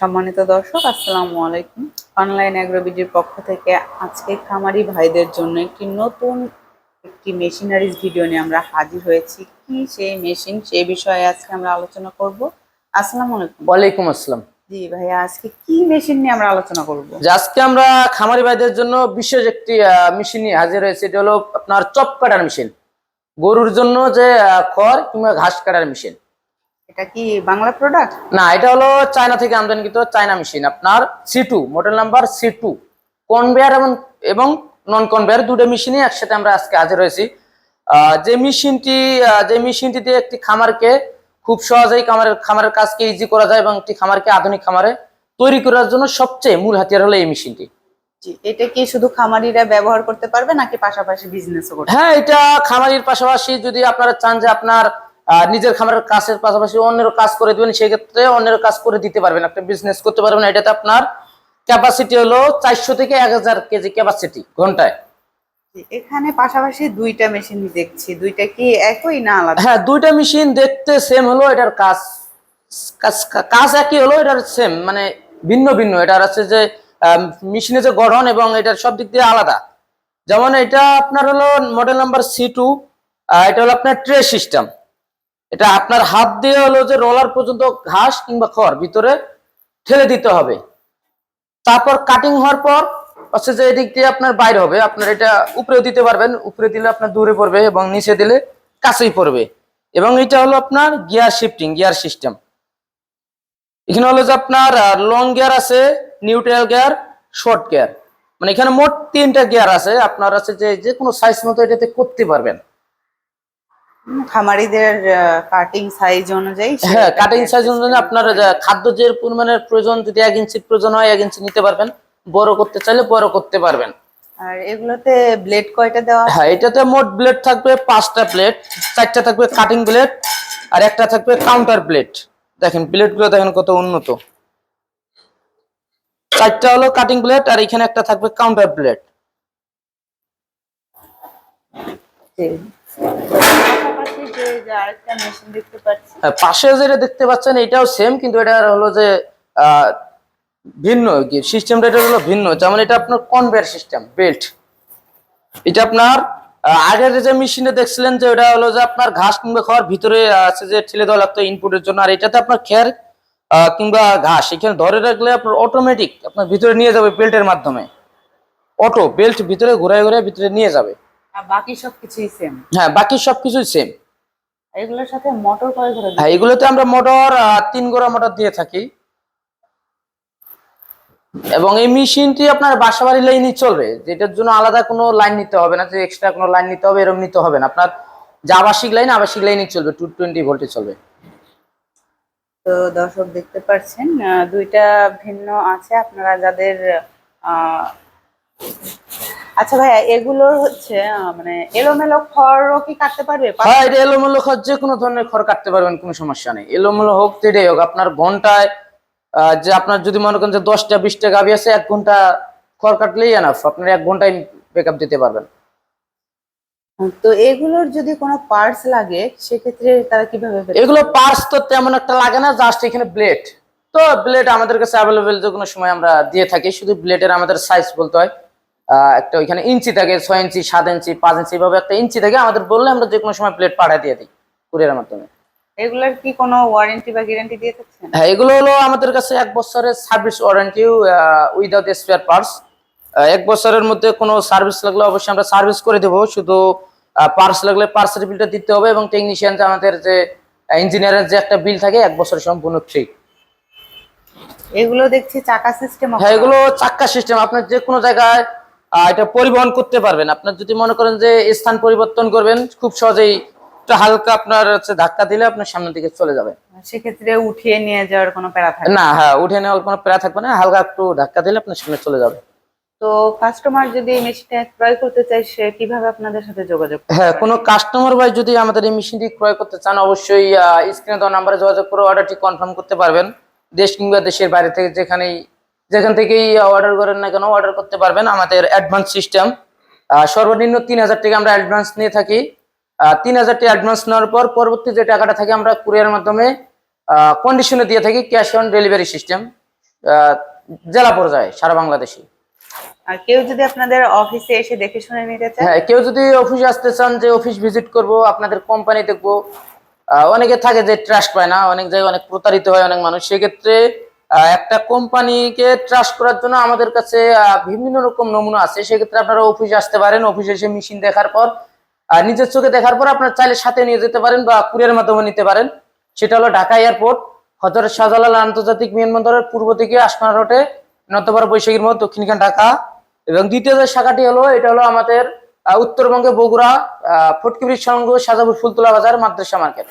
সম্মানিত দর্শক আসসালামু আলাইকুম। অনলাইন অ্যাগ্রোবিডির পক্ষ থেকে আজকে খামারি ভাইদের জন্য একটি নতুন একটি মেশিনারিজ ভিডিও নিয়ে আমরা হাজির হয়েছি। কি সেই মেশিন সেই বিষয়ে আজকে আমরা আলোচনা করব। আসসালামু আলাইকুম। ওয়ালাইকুম আসসালাম। জি ভাইয়া আজকে কি মেশিন নিয়ে আমরা আলোচনা করব? যে আজকে আমরা খামারি ভাইদের জন্য বিশেষ একটি মেশিন নিয়ে হাজির হয়েছে। এটা হলো আপনার চপ কাটার মেশিন গরুর জন্য যে খড় কিংবা ঘাস কাটার মেশিন এটা কি বাংলা প্রোডাক্ট না এটা হলো চায়না থেকে আমদানিকৃত চায়না মেশিন আপনার C two model number C two conveyor এবং এবং নন কনভেয়ার দুটো মেশিনই একসাথে আমরা আজকে হাজির হয়েছি। যে মেশিনটি যে মেশিনটি দিয়ে একটি খামারকে খুব সহজেই খামারের খামারের কাজকে ইজি করা যায় এবং একটি খামারকে আধুনিক খামারে তৈরি করার জন্য সবচেয়ে মূল হাতিয়ার হলো এই মেশিনটি এটা কি শুধু খামারিরা ব্যবহার করতে পারবে নাকি পাশাপাশি বিজনেসও করতে হ্যাঁ এটা খামারির পাশাপাশি যদি আপনারা চান যে আপনার নিজের খামারের কাজের পাশাপাশি অন্যের কাজ করে দিবেন সেই ক্ষেত্রে অন্যের কাজ করে দিতে পারবেন। আপনি বিজনেস করতে পারবেন এটাতে আপনার ক্যাপাসিটি হলো চারশো থেকে এক হাজার কেজি ক্যাপাসিটি ঘন্টায়। এখানে পাশাপাশি দুইটা মেশিন দেখছি দুইটা কি একই না আলাদা? হ্যাঁ দুইটা মেশিন দেখতে সেম হলো এটার কাজ কাজ- কাজ একই হলো এটার সেম মানে ভিন্ন ভিন্ন। এটার আছে যে মেশিনের যে গঠন এবং এটার সব দিক দিয়ে আলাদা। যেমন এটা আপনার হলো মডেল নাম্বার সি টু এটা হলো আপনার ট্রে সিস্টেম এটা আপনার হাত দিয়ে হলো যে রোলার পর্যন্ত ঘাস কিংবা খড় ভিতরে ঠেলে দিতে হবে। তারপর কাটিং হওয়ার পর হচ্ছে যে এদিক দিয়ে আপনার বাইরে হবে। আপনার এটা উপরেও দিতে পারবেন। উপরে দিলে আপনার দূরে পড়বে এবং নিচে দিলে কাছেই পড়বে। এবং এটা হলো আপনার গিয়ার শিফটিং গিয়ার সিস্টেম এখানে হলো যে আপনার লং গিয়ার আছে নিউট্রাল গিয়ার শর্ট গিয়ার মানে এখানে মোট তিনটা গিয়ার আছে। আপনার আছে যে যে কোনো সাইজ মতো এটাতে করতে পারবেন। খামারিদের কাটিং সাইজ অনুযায়ী হ্যাঁ কাটিং সাইজ অনুযায়ী আপনার খাদ্য যে পরিমাণের প্রয়োজন যদি এক ইঞ্চির প্রয়োজন হয় এক ইঞ্চি নিতে পারবেন। বড় করতে চাইলে বড় করতে পারবেন। আর এগুলোতে ব্লেড কয়টা দেওয়া? হ্যাঁ এটাতে মোট ব্লেড থাকবে পাঁচটা প্লেট চারটা থাকবে কাটিং ব্লেড আর একটা থাকবে কাউন্টার প্লেট দেখেন দেখেন কত উন্নত। চারটা হলো কাটিং প্লেট আর এখানে একটা থাকবে কাউন্টার প্লেট জি। পাশাপাশি যে যে আরেকটা মেশিন দেখতে পাচ্ছি। হ্যাঁ, পাশে যেটা দেখতে পাচ্ছেন এটাও সেম কিন্তু এটা হলো যে ভিন্ন সিস্টেমটা এটা হলো ভিন্ন। যেমন এটা আপনার কনভেয়ার সিস্টেম বেল্ট এটা আপনার আগের যে মেশিনে দেখছিলেন যে ওটা হলো যে আপনার ঘাস কিংবা খাওয়ার ভিতরে আছে যে ঠেলে দেওয়া লাগতো ইনপুটের জন্য আর এটাতে আপনার খেয়ার কিংবা ঘাস এখানে ধরে রাখলে আপনার অটোমেটিক আপনার ভিতরে নিয়ে যাবে বেল্টের মাধ্যমে। অটো বেল্ট ভিতরে ঘুরায় ঘুরায় ভিতরে নিয়ে যাবে। বাকি সব কিছুই সেম হ্যাঁ বাকি সবকিছুই সেম এগুলোর সাথে মোটর কয় করে হ্যাঁ এগুলোতে আমরা মোটর তিন গোড়া মোটর দিয়ে থাকি। এবং এই মেশিনটি আপনার বাসা বাড়ি লাইনই চলবে যেটার জন্য আলাদা কোনো লাইন নিতে হবে না যে এক্সট্রা কোনো লাইন নিতে হবে এরকম নিতে হবে না। আপনার যে আবাসিক লাইন আবাসিক লাইনই চলবে টু টোয়েন্টি ভোল্টে চলবে। তো দর্শক দেখতে পাচ্ছেন দুইটা ভিন্ন আছে। আপনারা যাদের আচ্ছা ভাইয়া এগুলোর হচ্ছে মানে এলোমেলো খড়ও কি কাটতে পারবে? হ্যাঁ এটা এলোমেলো খড় যে কোনো ধরনের খড় কাটতে পারবেন কোনো সমস্যা নেই। এলোমেলো হোক যেটাই হোক আপনার ঘন্টায় যে আপনার যদি মনে করেন যে দশটা বিশটা গাভি আছে এক ঘণ্টা খড় কাটলেই এনাফ আপনার এক ঘন্টায় বেকআপ দিতে পারবেন। তো এগুলোর যদি কোনো পার্টস লাগে সেক্ষেত্রে তারা কীভাবে এগুলো পার্স তো তেমন একটা লাগে না জাস্ট এখানে ব্লেড তো ব্লেড আমাদের কাছে অ্যাভেলেবেল যে কোনো সময় আমরা দিয়ে থাকি শুধু ব্লেডের আমাদের সাইজ বলতে হয়। একটা ওইখানে ইঞ্চি থাকে ছয় ইঞ্চি সাত ইঞ্চি পাঁচ ইঞ্চি এভাবে একটা ইঞ্চি থাকে আমাদের বললে আমরা যে কোনো সময় প্লেট পাঠিয়ে দিয়ে দিই কুরিয়ারের মাধ্যমে। এগুলোর কি কোনো ওয়ারেন্টি বা গ্যারান্টি দিয়ে থাকছেন হ্যাঁ এগুলো হলো আমাদের কাছে এক বছরের service warranty without spare parts এক বছরের মধ্যে কোনো সার্ভিস লাগলে অবশ্যই আমরা সার্ভিস করে দেবো শুধু পার্স লাগলে পার্সের বিলটা দিতে হবে এবং টেকনিশিয়ান যে আমাদের যে ইঞ্জিনিয়ারের যে একটা বিল থাকে এক বছর সম্পূর্ণ ফ্রি এগুলো দেখছি চাকা সিস্টেম হ্যাঁ এগুলো চাক্কা সিস্টেম আপনার যে কোনো জায়গায় এটা পরিবহন করতে পারবেন। আপনার যদি মনে করেন যে স্থান পরিবর্তন করবেন খুব সহজেই একটু হালকা আপনার হচ্ছে ধাক্কা দিলে আপনার সামনের দিকে চলে যাবে। সেক্ষেত্রে উঠিয়ে নিয়ে যাওয়ার কোনো প্যারা থাকে না। হ্যাঁ উঠে নেওয়ার কোনো প্যারা থাকবে না হালকা একটু ধাক্কা দিলে আপনার সামনে চলে যাবে। তো কাস্টমার যদি মেশিনটা ক্রয় করতে চায় সে কীভাবে আপনাদের সাথে যোগাযোগ হ্যাঁ কোনো কাস্টমার ভাই যদি আমাদের এই মেশিনটি ক্রয় করতে চান অবশ্যই স্ক্রিনে দেওয়া নাম্বারে যোগাযোগ করে অর্ডারটি কনফার্ম করতে পারবেন। দেশ কিংবা দেশের বাইরে থেকে যেখানেই যেখান থেকেই অর্ডার করেন না কেন অর্ডার করতে পারবেন আমাদের অ্যাডভান্স সিস্টেম সর্বনিম্ন তিন হাজার টাকা আমরা অ্যাডভান্স নিয়ে থাকি। তিন হাজার টাকা অ্যাডভান্স নেওয়ার পর পরবর্তী যে টাকাটা থাকে আমরা কুরিয়ার মাধ্যমে কন্ডিশনে দিয়ে থাকি ক্যাশ অন ডেলিভারি সিস্টেম জেলা পর্যায়ে সারা বাংলাদেশে আর কেউ যদি আপনাদের অফিসে এসে দেখে শুনে নিতে চায়? হ্যাঁ কেউ যদি অফিসে আসতে চান যে অফিস ভিজিট করব আপনাদের কোম্পানি দেখব অনেকে থাকে যে ট্রাস্ট পায় না অনেক জায়গায় অনেক প্রতারিত হয় অনেক মানুষ। সেক্ষেত্রে একটা কোম্পানিকে ট্রাস্ট করার জন্য আমাদের কাছে বিভিন্ন রকম নমুনা আছে। সেক্ষেত্রে আপনারা অফিসে আসতে পারেন। অফিসে এসে মেশিন দেখার পর নিজের চোখে দেখার পর আপনার চাইলে সাথে নিয়ে যেতে পারেন বা কুরিয়ার মাধ্যমে নিতে পারেন। সেটা হলো ঢাকা এয়ারপোর্ট, হজরত শাহজালাল আন্তর্জাতিক বিমানবন্দরের পূর্ব থেকে আসমানা রোডে, নতবার বৈশাখীর মধ্যে দক্ষিণখান ঢাকা। এবং দ্বিতীয় যে শাখাটি হলো, এটা হলো আমাদের উত্তরবঙ্গে বগুড়া ফটকিবির সংঘ সাজাপুর ফুলতলা বাজার, মাদ্রাসা মার্কেট।